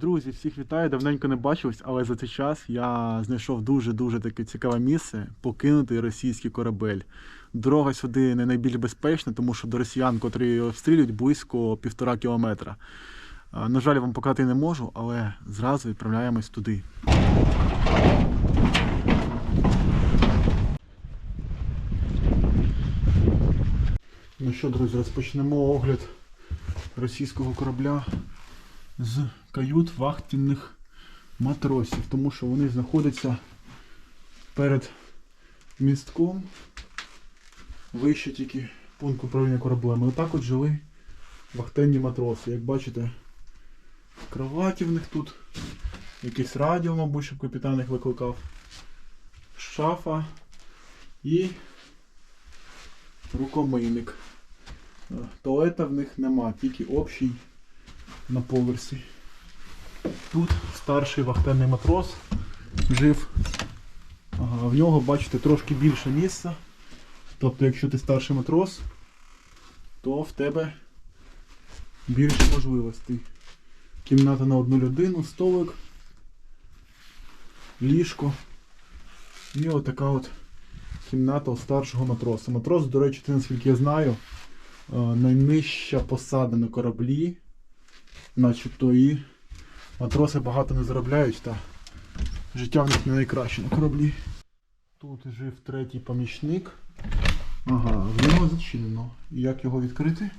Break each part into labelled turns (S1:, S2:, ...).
S1: Друзі, всіх вітаю, давненько не бачились, але за цей час я знайшов дуже-дуже таке цікаве місце покинутий російський корабель. Дорога сюди не найбільш безпечна, тому що до росіян, котрі обстрілюють, близько півтора кілометра. На жаль, вам показати не можу, але зразу відправляємось туди. Ну що, друзі, розпочнемо огляд російського корабля з кают вахтенних матросів, тому що вони знаходяться перед містком вище тільки пункт управління кораблем. І отак от жили вахтенні матроси. Як бачите, кроваті в них тут, якесь радіо, мабуть, щоб капітан їх викликав, шафа і рукомийник. Е, Туалета в них нема, тільки общий на поверсі. Тут старший вахтенний матрос жив. В нього, бачите, трошки більше місця. Тобто, якщо ти старший матрос, то в тебе більше можливостей. Кімната на одну людину, столик, ліжко. І отака от кімната у старшого матроса. Матрос, до речі, це, наскільки я знаю, е, найнижча посада на кораблі начебто і матроси багато не заробляють, та життя в них не найкраще на кораблі. Тут жив третій помічник. Ага, в нього зачинено. І як його відкрити?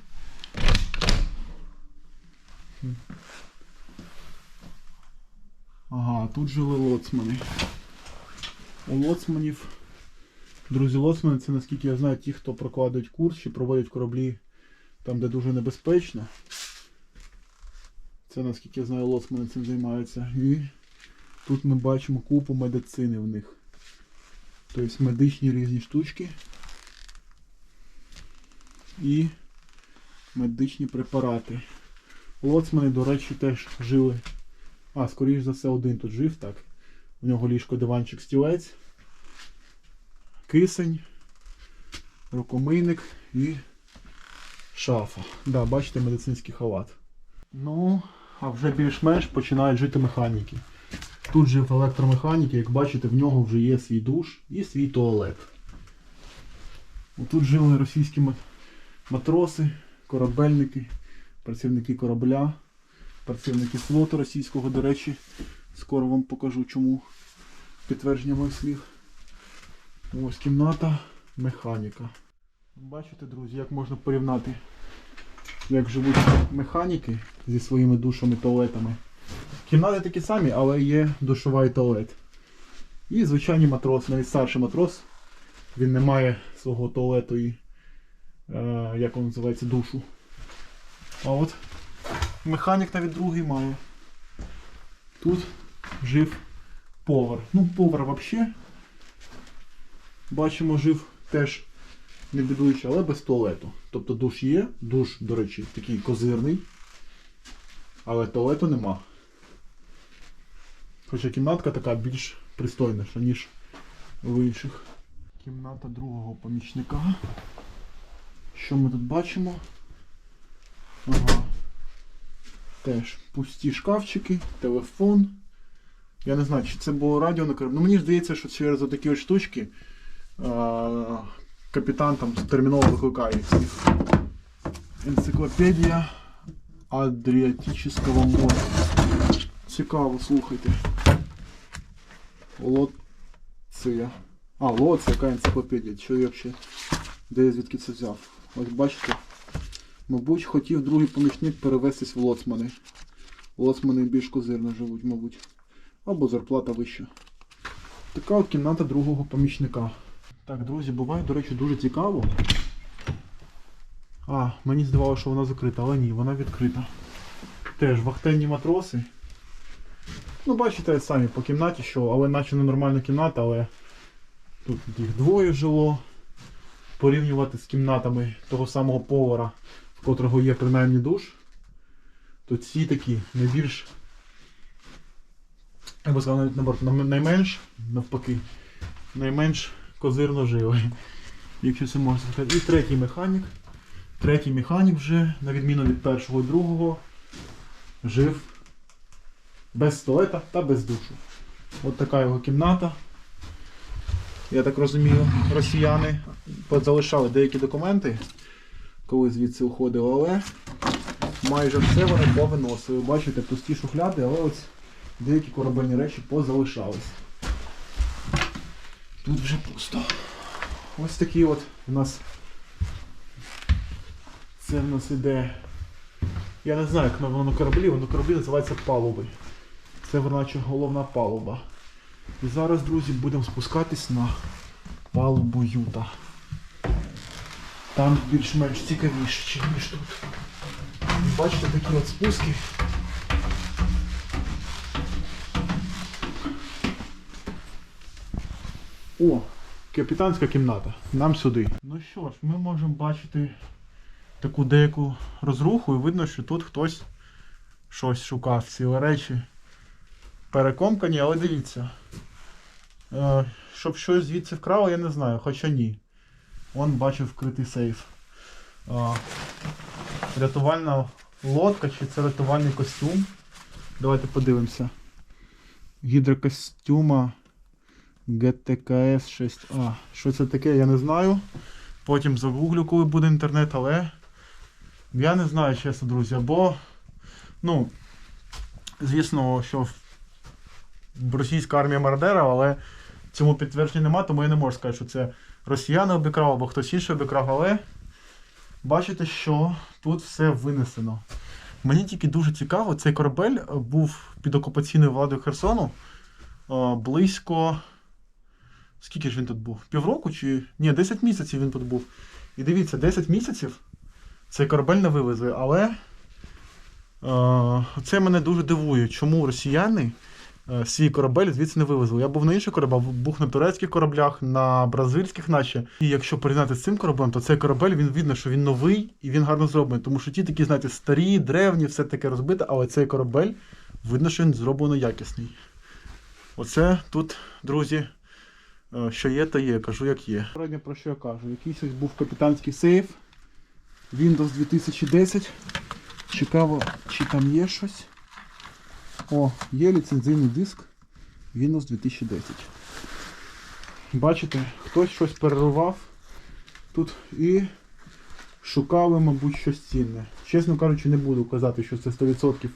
S1: Ага, тут жили лоцмани. У лоцманів. Друзі, лоцмани це наскільки я знаю, ті, хто прокладають курс чи проводять кораблі там, де дуже небезпечно. Це наскільки я знаю, лоцмани цим займаються. І тут ми бачимо купу медицини в них. Тобто медичні різні штучки. І медичні препарати. Лоцмани, до речі, теж жили. А, скоріш за все, один тут жив, так. У нього ліжко, диванчик, стілець, кисень, рукомийник і шафа. Да, бачите, медицинський халат. Ну, а вже більш-менш починають жити механіки. Тут жив електромеханік, як бачите, в нього вже є свій душ і свій туалет. Тут жили російські матроси, корабельники, працівники корабля, працівники флоту російського, до речі, скоро вам покажу чому підтвердження моїх слів. Ось кімната механіка. Бачите, друзі, як можна порівняти як живуть механіки зі своїми душами туалетами. Кімнати такі самі, але є душова і туалет. І звичайні матроси, навіть старший матрос, він не має свого туалету і, е, як він називається, душу. А от механік навіть другий має. Тут жив повар. Ну, повар взагалі. Бачимо, жив теж не бідуючи, але без туалету. Тобто душ є, душ, до речі, такий козирний, але туалету нема. Хоча кімнатка така більш пристойніша, ніж в інших. Кімната другого помічника. Що ми тут бачимо? Ага. Теж пусті шкафчики, телефон. Я не знаю, чи це було радіо на. Ну мені здається, що через отакі от штучки капітан там терміново викликає їх всіх. Енциклопедія Адріатичного моря. Цікаво, слухайте. Лоція. А, Лоція, яка енциклопедія. Що я взагалі? Де я звідки це взяв? Ось бачите. Мабуть, хотів другий помічник перевестись в лоцмани. Лоцмани більш козирно живуть, мабуть. Або зарплата вища. Така от кімната другого помічника. Так, друзі, буває, до речі, дуже цікаво. А, мені здавалося, що вона закрита, але ні, вона відкрита. Теж вахтенні матроси. Ну, бачите самі по кімнаті, що, але наче не нормальна кімната, але тут їх двоє жило. Порівнювати з кімнатами того самого повара, в котрого є принаймні душ, то ці такі найбільш, я би сказав, навіть наоборот, найменш, навпаки, найменш козирно жили. Якщо це можна сказати. І третій механік. Третій механік вже, на відміну від першого і другого, жив без туалета та без душу. От така його кімната. Я так розумію, росіяни залишали деякі документи, коли звідси уходили, але майже все вони повиносили. Бачите, пусті шухляди, але ось деякі корабельні речі позалишались. Тут вже пусто. Ось такі от у нас. Це в нас іде. Я не знаю, як воно на кораблі, воно на кораблі називається палуби. Це наче головна палуба. І зараз, друзі, будемо спускатись на палубу Юта. Там більш-менш цікавіше, ніж тут. Бачите такі от спуски. О, капітанська кімната. Нам сюди. Ну що ж, ми можемо бачити таку деяку розруху і видно, що тут хтось щось шукав, цілі речі. Перекомкані, але дивіться. Е, щоб щось звідси вкрали, я не знаю, хоча ні. Вон бачив вкритий сейф. Е, рятувальна лодка чи це рятувальний костюм. Давайте подивимося. Гідрокостюма GTKS 6A. Що це таке, я не знаю. Потім загуглю, коли буде інтернет, але я не знаю, чесно, друзі. Або, ну, звісно, що російська армія мародера, але цьому підтвердження нема, тому я не можу сказати, що це росіяни обікрав або хтось інший обікрав, але бачите, що тут все винесено. Мені тільки дуже цікаво, цей корабель був під окупаційною владою Херсону близько. Скільки ж він тут був? Півроку чи. Ні, 10 місяців він тут був. І дивіться, 10 місяців цей корабель не вивезли, але е, це мене дуже дивує, чому росіяни е, свій корабель звідси не вивезли. Я був на інших кораблях, був на турецьких кораблях, на бразильських наче. І якщо порівняти з цим кораблем, то цей корабель він видно, що він новий і він гарно зроблений. Тому що ті такі, знаєте, старі, древні, все таке розбите, але цей корабель видно, що він зроблено якісний. Оце тут, друзі. Е, Що є, то є, кажу, як є. Попередньо про що я кажу? Якийсь ось був капітанський сейф. Windows 2010. Цікаво, чи там є щось. О, є ліцензійний диск Windows 2010. Бачите, хтось щось перервав тут і шукали, мабуть, щось цінне. Чесно кажучи, не буду казати, що це 100%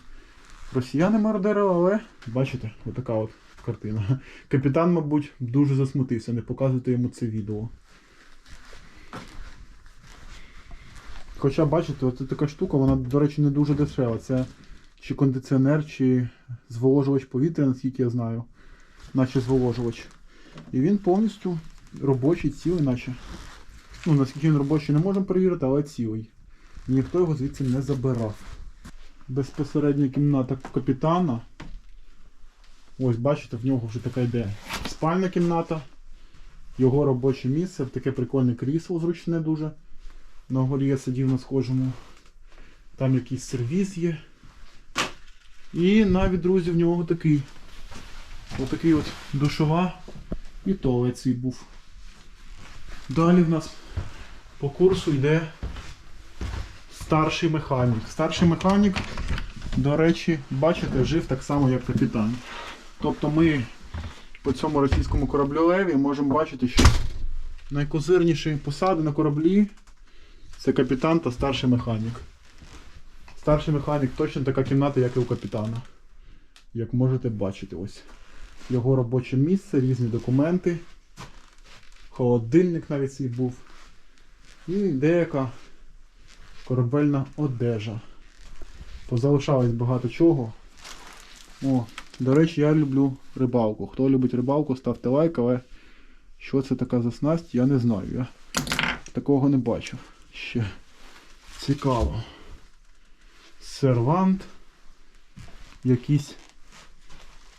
S1: росіяни мародери, але бачите, отака от картина. Капітан, мабуть, дуже засмутився, не показувати йому це відео. Хоча, бачите, оце така штука, вона, до речі, не дуже дешева. Це чи кондиціонер, чи зволожувач повітря, наскільки я знаю. Наче зволожувач. І він повністю робочий, цілий, наче. Ну, наскільки він робочий, не можемо перевірити, але цілий. Ніхто його звідси не забирав. Безпосередня кімната капітана. Ось, бачите, в нього вже така йде спальна кімната. Його робоче місце, таке прикольне крісло зручне дуже. На горі я сидів на схожому. Там якийсь сервіс є. І навіть, друзі, в нього такий. Отакий от душова і туалет був. Далі в нас по курсу йде старший механік. Старший механік, до речі, бачите, жив так само, як капітан. Тобто ми по цьому російському кораблю можемо бачити, що найкозирніші посади на кораблі це капітан та старший механік. Старший механік точно така кімната, як і у капітана. Як можете бачити, ось. Його робоче місце, різні документи. Холодильник навіть свій був. І деяка корабельна одежа. Позалишалось багато чого. О, до речі, я люблю рибалку. Хто любить рибалку, ставте лайк, але що це така за снасть, я не знаю. Я такого не бачив. Ще цікаво. Сервант. Якісь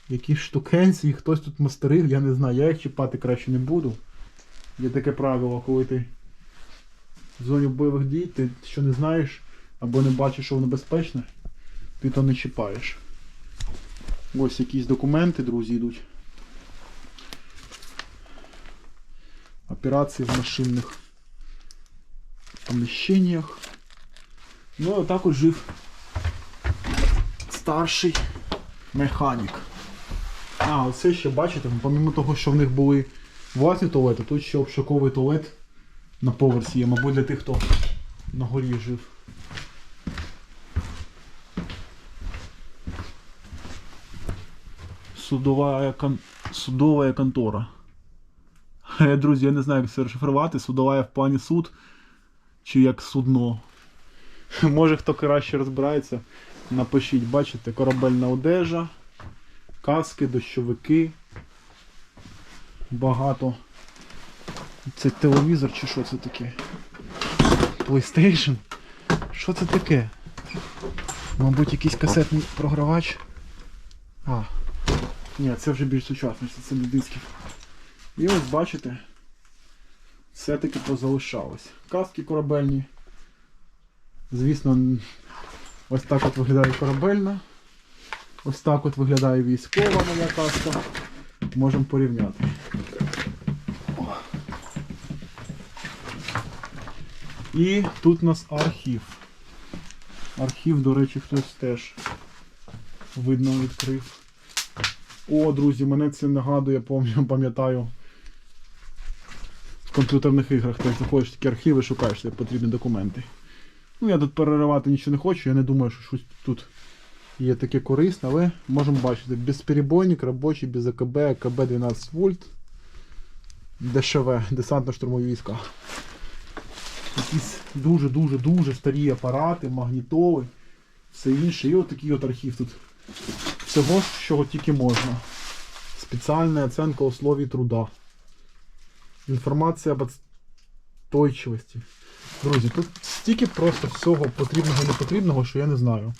S1: якісь штукенці, хтось тут мастерив, я не знаю, я їх чіпати краще не буду. Є таке правило, коли ти в зоні бойових дій, ти що не знаєш або не бачиш, що воно безпечне, ти то не чіпаєш. Ось якісь документи, друзі, йдуть. Операції в машинних поміщеннях. Ну, а також жив старший Механік. А, оце ще бачите, помимо того, що в них були власні туалети, тут ще общаковий туалет на поверсі є, мабуть, для тих, хто на горі жив. Судова, кон... Судова контора. Е, Друзі, я не знаю, як це розшифрувати. Судова в плані суд чи як судно. Може хто краще розбирається, напишіть, бачите, корабельна одежа, каски, дощовики. Багато. Це телевізор чи що це таке? PlayStation? Що це таке? Мабуть, якийсь касетний програвач. А. Ні, це вже більш сучасне, це, не дисків. І ось бачите, все-таки позалишалось. Каски корабельні. Звісно, ось так от виглядає корабельна. Ось так от виглядає військова моя каска. Можемо порівняти. І тут у нас архів. Архів, до речі, хтось теж видно відкрив. О, друзі, мене це нагадує, пам'ятаю. В комп'ютерних іграх ти заходиш в такі архіви, шукаєш собі потрібні документи. Ну, я тут переривати нічого не хочу, я не думаю, що щось тут є таке корисне, але можемо бачити. Безперебойник, робочий, без АКБ, АКБ 12 вольт. ДШВ, десантно-штурмові війська. Якісь дуже-дуже-дуже старі апарати, магнітоли, все інше. І от такий от архів тут. Всього, що тільки можна. Спеціальна оценка условий труда. Інформація об отстойчивості. Друзі, тут стільки просто всього потрібного і непотрібного, що я не знаю.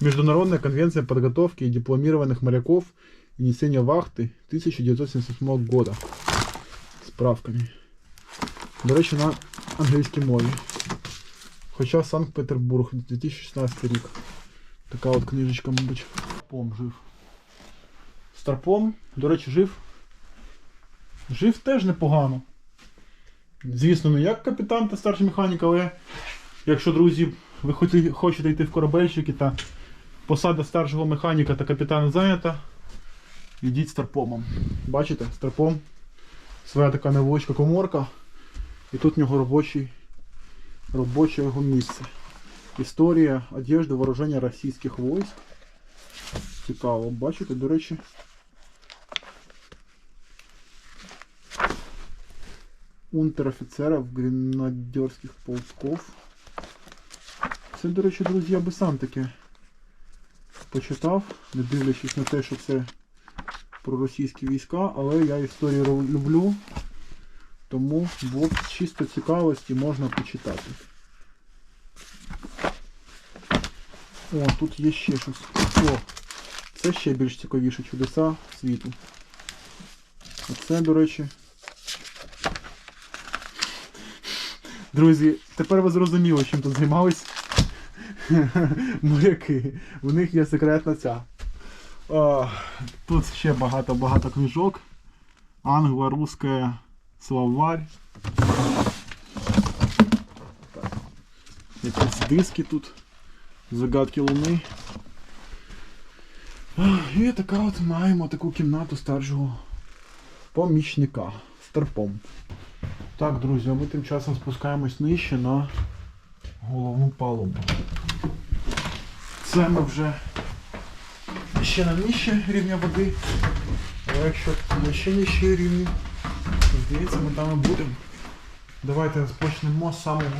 S1: Международная конвенция подготовки дипломированных моряков и несения вахты 1977 года. Справками. До речі, на англійській мові. Хоча Санкт-Петербург, 2016 рік. Така от книжечка, мабуть. Старпом жив. Старпом, до речі, жив. Жив теж непогано. Звісно, не як капітан та старший механік, але якщо, друзі, ви хочете йти в корабельщики та посада старшого механіка та капітана зайнята, йдіть старпомом. Бачите, старпом своя така невеличка коморка. І тут в нього робочий, робоче його місце. Історія одежди вооруження російських військ. Цікаво, бачите, до речі. Унтер-офіцерів гренадерських полков. Це, до речі, друзі, я би сам таке почитав, не дивлячись на те, що це про російські війська, але я історію люблю, тому з чисто цікавості можна почитати. О, тут є ще щось. О, це ще більш цікавіше чудеса світу. Оце, до речі. Друзі, тепер ви зрозуміли, чим тут займались моряки. У них є секретна ця. О, тут ще багато-багато книжок. Англо-русська словарь. Якісь диски тут. Загадки Луни. А, І така от маємо таку кімнату старшого помічника. Старпом. Так, друзі, а ми тим часом спускаємось нижче на головну палубу. Це ми вже ще на нижче рівня води. Але якщо ми ще нижче рівні, то здається, ми там і будемо. Давайте розпочнемо з самого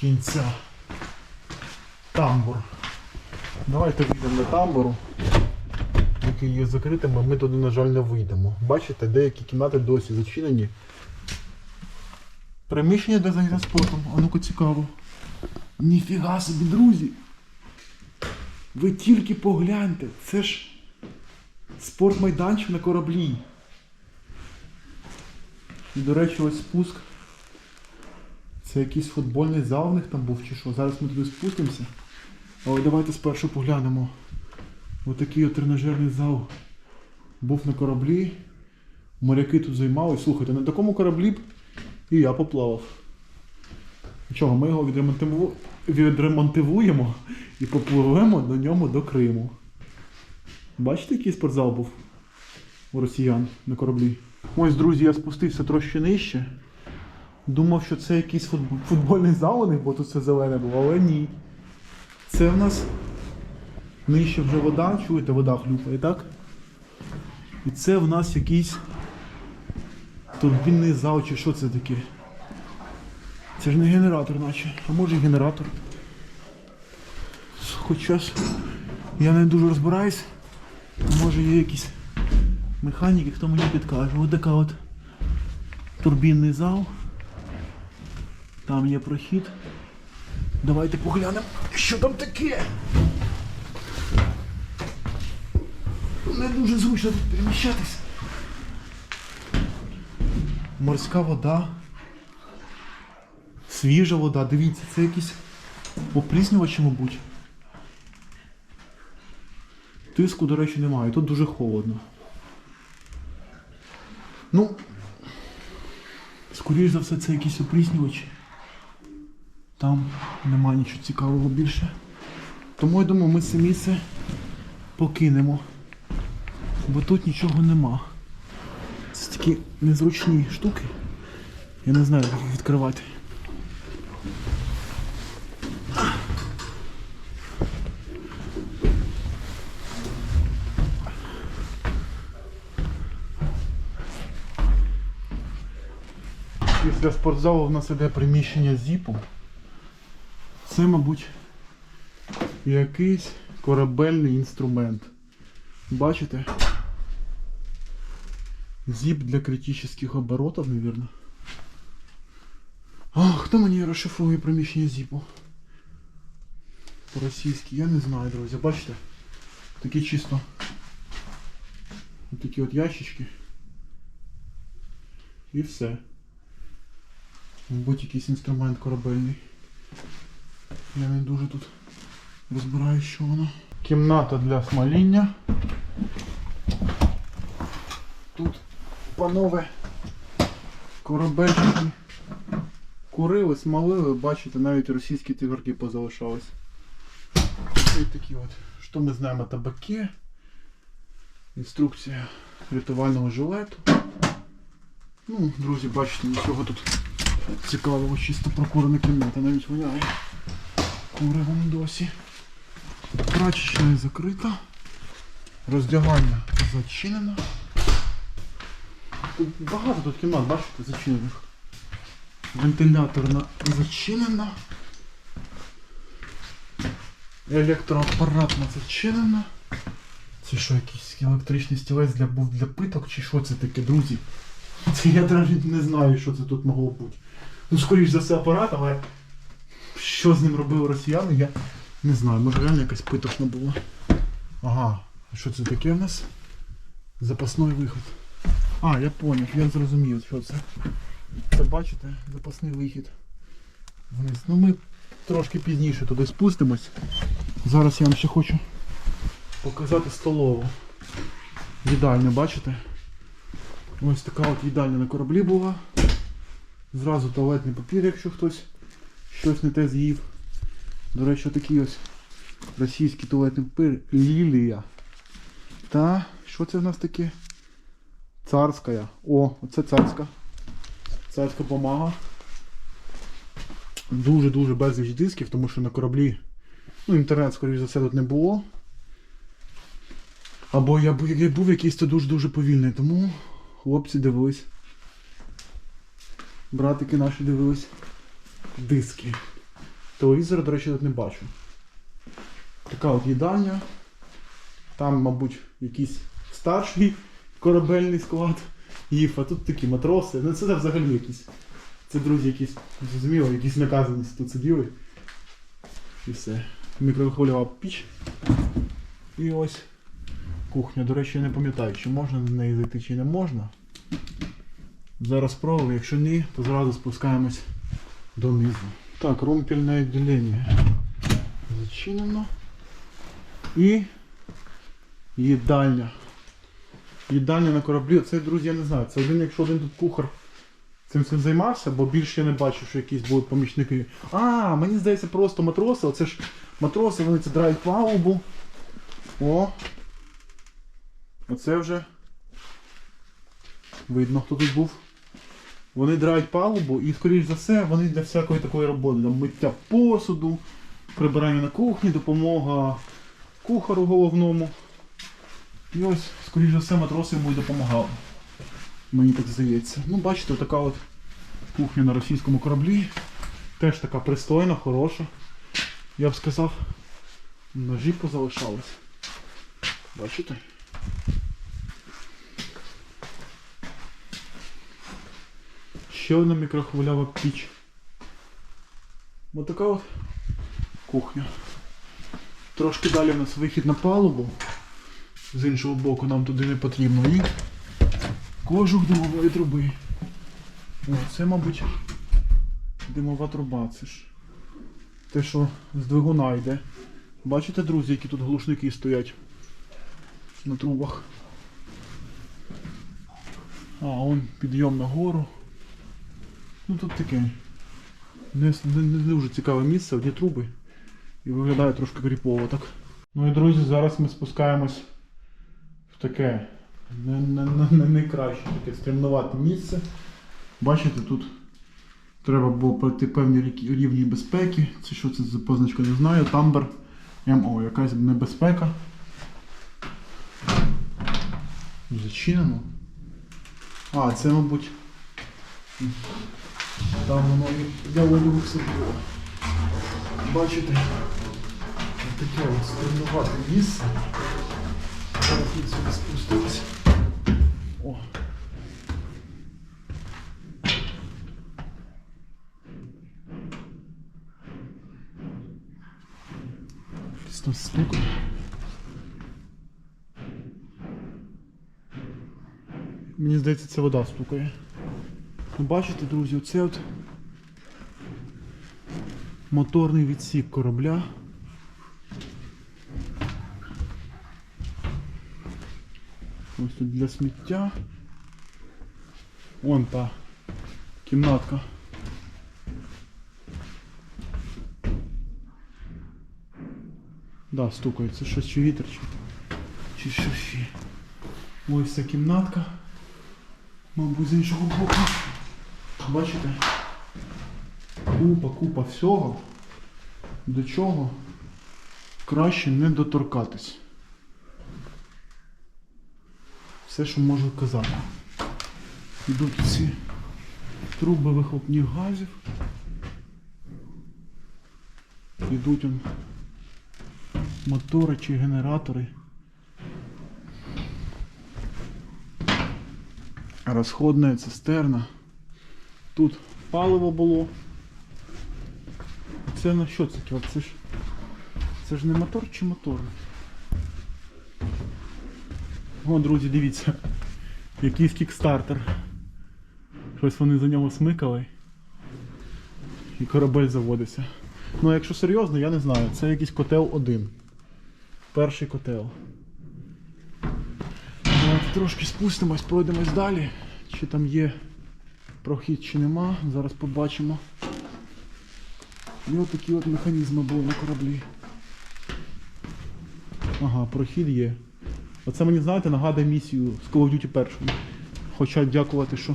S1: кінця. Тамбур. Давайте вийдемо до тамбуру, який є закритим, а ми туди, на жаль, не вийдемо. Бачите, деякі кімнати досі зачинені. Приміщення для заняття спортом. А ну-ка цікаво. Ніфіга собі, друзі. Ви тільки погляньте, це ж спортмайданчик на кораблі. І, до речі, ось спуск. Це якийсь футбольний зал в них там був чи що. Зараз ми туди спустимося. Але давайте спершу поглянемо. Отакий от тренажерний зал був на кораблі. Моряки тут займались. Слухайте, на такому кораблі б і я поплавав. Нічого, ми його відремонтиву... відремонтивуємо і попливемо до ньому до Криму. Бачите, який спортзал був у росіян на кораблі? Ось, друзі, я спустився трошки нижче. Думав, що це якийсь футбольний зал у них, бо тут все зелене було, але ні. Це в нас нижче вже вода, чуєте, вода хлюпає, так? І це в нас якийсь турбінний зал, чи що це таке? Це ж не генератор, наче. А може генератор. Хоча ж я не дуже розбираюсь. Може є якісь механіки, хто мені підкаже. Ось така от турбінний зал. Там є прохід. Давайте поглянемо, що там таке. Не дуже зручно тут переміщатись. Морська вода. Свіжа вода, дивіться, це якісь опріснювачі, мабуть. Тиску, до речі, немає. Тут дуже холодно. Ну, скоріш за все, це якісь опріснювачі. Там нема нічого цікавого більше. Тому я думаю, ми це місце покинемо. Бо тут нічого нема. Це такі незручні штуки. Я не знаю, як їх відкривати. Після спортзалу в нас іде приміщення з зіпом. Це, мабуть, якийсь корабельний інструмент. Бачите? Зіп для критичних оборотів, мабуть. А, хто мені розшифрує приміщення зіпу? По-російськи, я не знаю, друзі. Бачите? Такі чисто. Такі от ящички. І все. Мабуть, якийсь інструмент корабельний. Я не дуже тут розбираю, що воно. Кімната для смоління. Тут панове корабельники курили, смолили, бачите, навіть російські тигорки позалишались. Ось такі от. Що ми знаємо о табаке? Інструкція рятувального жилету. Ну, друзі, бачите, нічого тут цікавого, чисто прокурена кімната, навіть воняє куревом досі. Прачечна закрита. Роздягання зачинено. Багато тут кімнат, бачите, зачинених. Вентиляторна зачинена. Електроапаратна зачинена. Це що, якийсь електричний стілець для, для питок чи що це таке, друзі? Це я навіть не знаю, що це тут могло бути. Ну, скоріш за все апарат, але що з ним робили росіяни, я не знаю. Може реально якась питошна була. Ага, а що це таке в нас? Запасний виход. А, я поняв, я зрозумів, що це. Це бачите, запасний вихід. Вниз. Ну ми трошки пізніше туди спустимось. Зараз я вам ще хочу показати столову. Їдальню, бачите? Ось така от їдальня на кораблі була. Зразу туалетний папір, якщо хтось щось не те з'їв. До речі, такий ось російський туалетний папір Лілія. Та що це в нас таке? Царська. О, оце царська. Царська бумага. Дуже-дуже безліч дисків, тому що на кораблі ну, інтернет, скоріш за все, тут не було. Або я був, я був якийсь то дуже-дуже повільний, тому хлопці дивились. Братики наші дивились диски. Телевізора, до речі, тут не бачу. Така от їдальня. Там, мабуть, якийсь старший корабельний склад їв, а тут такі матроси. Ну це взагалі якісь. Це друзі якісь, зрозуміло, якісь наказані тут сиділи. І все. Мікрохвильова піч. І ось кухня. До речі, я не пам'ятаю, чи можна на неї зайти, чи не можна. Зараз спробую, якщо ні, то зразу спускаємось донизу. Так, румпельне відділення зачинено. І їдальня. Їдальня на кораблі. Це, друзі, я не знаю. Це один, якщо один тут кухар цим цим займався, бо більше я не бачу, що якісь будуть помічники. А, мені здається, просто матроси. Оце ж матроси, вони це драють палубу. О. Оце вже видно, хто тут був. Вони драють палубу і, скоріш за все, вони для всякої такої роботи. Там миття посуду, прибирання на кухні, допомога кухару головному. І ось, скоріш за все, матроси йому і допомагали. Мені так здається. Ну, бачите, така от кухня на російському кораблі. Теж така пристойна, хороша. Я б сказав, ножі позалишались. Бачите? Ще одна мікрохвильова піч. Ось така от кухня. Трошки далі у нас вихід на палубу. З іншого боку нам туди не потрібно. І кожух димової труби. О, це, мабуть, димова труба. Це ж те, що з двигуна йде. Бачите, друзі, які тут глушники стоять на трубах. А, он підйом на гору. Ну тут таке. Не, не, не дуже цікаве місце, одні труби. І виглядає трошки кріпово так. Ну і друзі, зараз ми спускаємось таке не, не, не, найкраще таке стремнувате місце. Бачите, тут треба було пройти певні рівні безпеки. Це що це за позначка, не знаю. Тамбер МО, якась небезпека. Зачинено. А, це, мабуть. Там воно одягу все було. Бачите? Таке ось стремнувате місце. Спустимося. О. Щось там стукає. Мені здається, це вода стукає. Ну, бачите, друзі, оце от моторний відсік корабля. Ось тут для сміття. Вон та кімнатка. Да, стукає. Це щось чи вітер, чи, чи що ще. Ось ця кімнатка. Мабуть, з іншого боку. Бачите? Купа, купа всього, до чого краще не доторкатись. Все, що можу казати. Йдуть ці труби вихлопних газів. Йдуть он мотори чи генератори. Розходна цистерна. Тут паливо було. Це на що це? Це ж, це ж не мотор чи мотор? О, друзі, дивіться. Якийсь кікстартер. Щось вони за нього смикали. І корабель заводиться. Ну, якщо серйозно, я не знаю. Це якийсь котел один. Перший котел. Давайте трошки спустимось, пройдемось далі. Чи там є прохід, чи нема. Зараз побачимо. І от такі от механізми були на кораблі. Ага, прохід є. Оце мені, знаєте, нагадує місію з Call of Duty першої. Хоча дякувати, що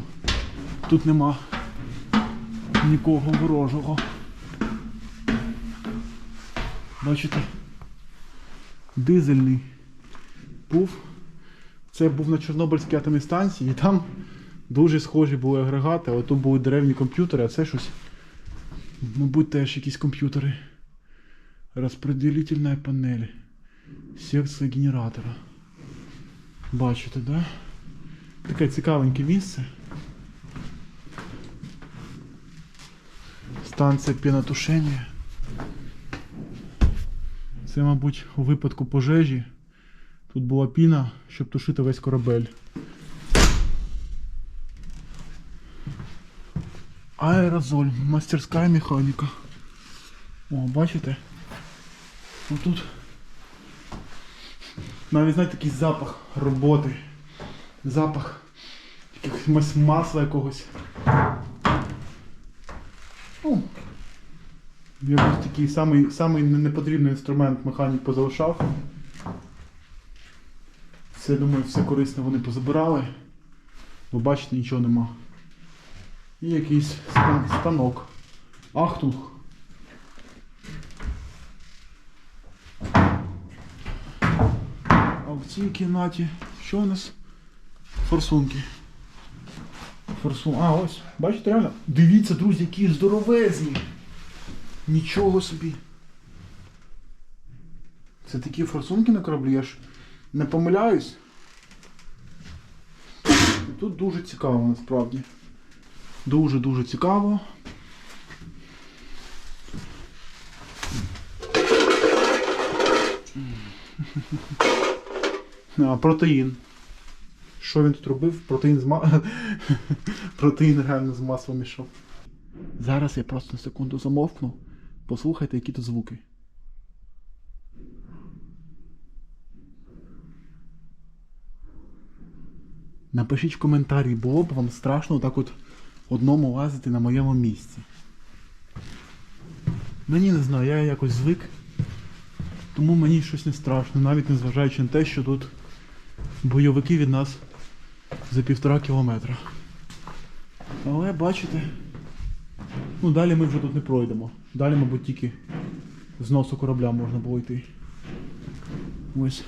S1: тут нема нікого ворожого. Бачите? Дизельний був. Це був на Чорнобильській атомній станції, і там дуже схожі були агрегати, але тут були деревні комп'ютери, а це щось. Мабуть, теж якісь комп'ютери. Розпределительна панель. Секція генератора. Бачите, да? Таке цікавеньке місце. Станція пінотушення. Це, мабуть, у випадку пожежі. Тут була піна, щоб тушити весь корабель. Аерозоль, мастерська механіка. О, бачите? Отут навіть знаєте такий запах роботи. Запах якогось масла якогось. Ну, якийсь такий самий, самий непотрібний інструмент механік позалишав. Це, думаю, все корисне вони позабирали. Ви бачите, нічого нема. І якийсь станок. Ахтунг. В цій кімнаті що у нас? Форсунки. Форсун. А, ось. Бачите, реально? Дивіться, друзі, які здоровезні. Нічого собі. Це такі форсунки на кораблі, я ж не помиляюсь. Тут дуже цікаво насправді. Дуже-дуже цікаво. Протеїн. Що він тут робив? Протеїн з ма... Протеїн реально з маслом ішов. Зараз я просто на секунду замовкну. Послухайте, які тут звуки. Напишіть в коментарі, було б вам страшно так от одному лазити на моєму місці. Мені не знаю, я якось звик. Тому мені щось не страшно, навіть незважаючи на те, що тут бойовики від нас за півтора кілометра. Але бачите, ну далі ми вже тут не пройдемо. Далі, мабуть, тільки з носу корабля можна було йти. Ось.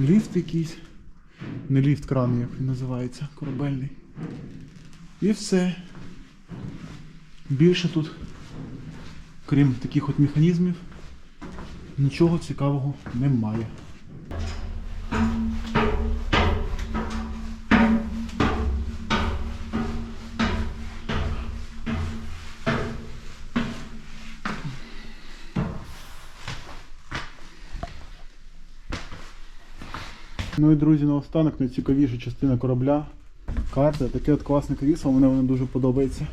S1: Ліфт якийсь. Не ліфт кран, як він називається, корабельний. І все. Більше тут, крім таких от механізмів, нічого цікавого немає. Ну і друзі, наостанок найцікавіша частина корабля. Карта, таке от класне крісло, мене воно дуже подобається.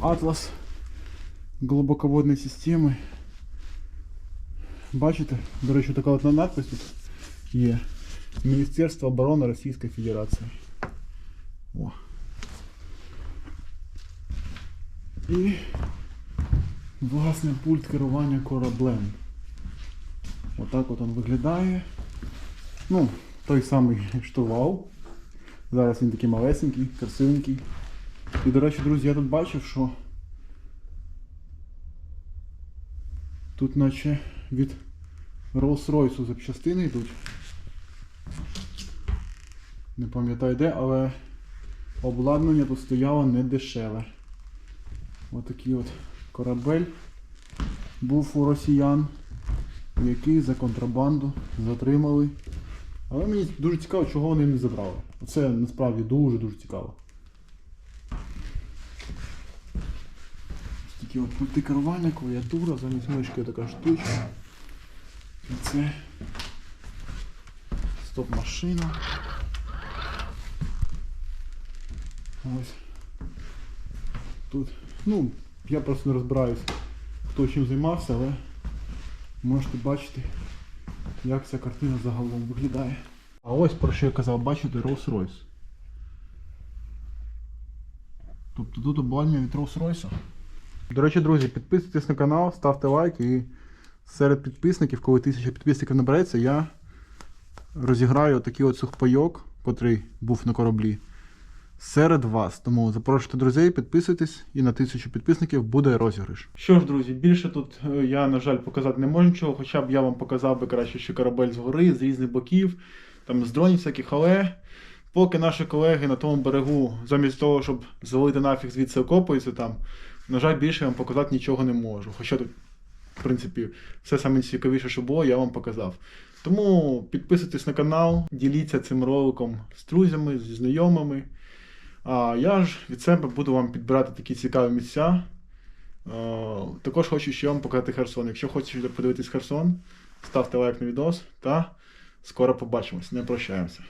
S1: Атлас глибоководної системи. Бачите, до речі, така от надпись тут є. Міністерство оборони Російської Федерації. О. І власне пульт керування кораблем. Отак от він виглядає. Ну, той самий штурвал. Зараз він такий малесенький, красивенький. І, до речі, друзі, я тут бачив, що тут наче від Rolls-Royce запчастини йдуть. Не пам'ятаю де, але обладнання тут стояло не дешеве. Отакий от корабель був у росіян, який за контрабанду затримали. Але мені дуже цікаво, чого вони не забрали. Оце насправді дуже-дуже цікаво. Такі от пульти керування, клавіатура, замість мишки така штучка. І це стоп-машина. Ось. Тут, ну, я просто не розбираюсь, хто чим займався, але можете бачити, як ця картина загалом виглядає. А ось про що я казав, бачите, Rolls-Royce. Тобто тут обладнання від Rolls-Royce. До речі, друзі, підписуйтесь на канал, ставте лайк і серед підписників, коли тисяча підписників набереться, я розіграю такий от сухпайок, котрий був на кораблі. Серед вас. Тому запрошуйте друзей, підписуйтесь і на тисячу підписників буде розіграш. Що ж, друзі, більше тут е, я, на жаль, показати не можу нічого, хоча б я вам показав би краще, що корабель згори, з різних боків, там з дронів всяких, але поки наші колеги на тому берегу, замість того, щоб завалити нафіг звідси окопуються там, на жаль, більше я вам показати нічого не можу. Хоча тут, в принципі, все саме цікавіше, що було, я вам показав. Тому підписуйтесь на канал, діліться цим роликом з друзями, зі знайомими. А я ж від себе буду вам підбирати такі цікаві місця. Е, Також хочу ще вам показати Херсон. Якщо хочете подивитись Херсон, ставте лайк на відос та скоро побачимось. Не прощаємося.